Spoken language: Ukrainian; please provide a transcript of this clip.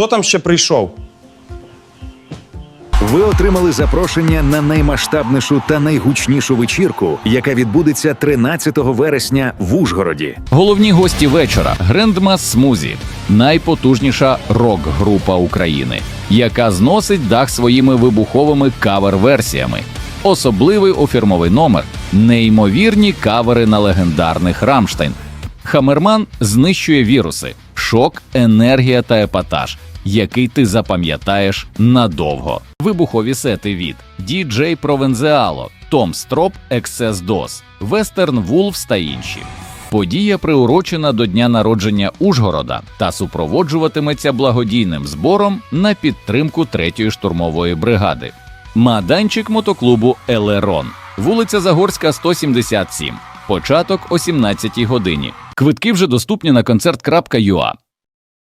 Хто там ще прийшов? Ви отримали запрошення на наймасштабнішу та найгучнішу вечірку, яка відбудеться 13 вересня в Ужгороді. Головні гості вечора Грендмас Смузі, найпотужніша рок-група України, яка зносить дах своїми вибуховими кавер-версіями. Особливий офірмовий номер, неймовірні кавери на легендарних Рамштайн. Хамерман знищує віруси, шок, енергія та епатаж, який ти запам'ятаєш надовго. Вибухові сети від DJ Провензеало, Том Строп, Excess DOS, Western Wolves та інші. Подія приурочена до дня народження Ужгорода та супроводжуватиметься благодійним збором на підтримку 3-ї штурмової бригади. Маданчик мотоклубу Елерон, вулиця Загорська, 177. Початок о 17 годині. Квитки вже доступні на концерт.ua.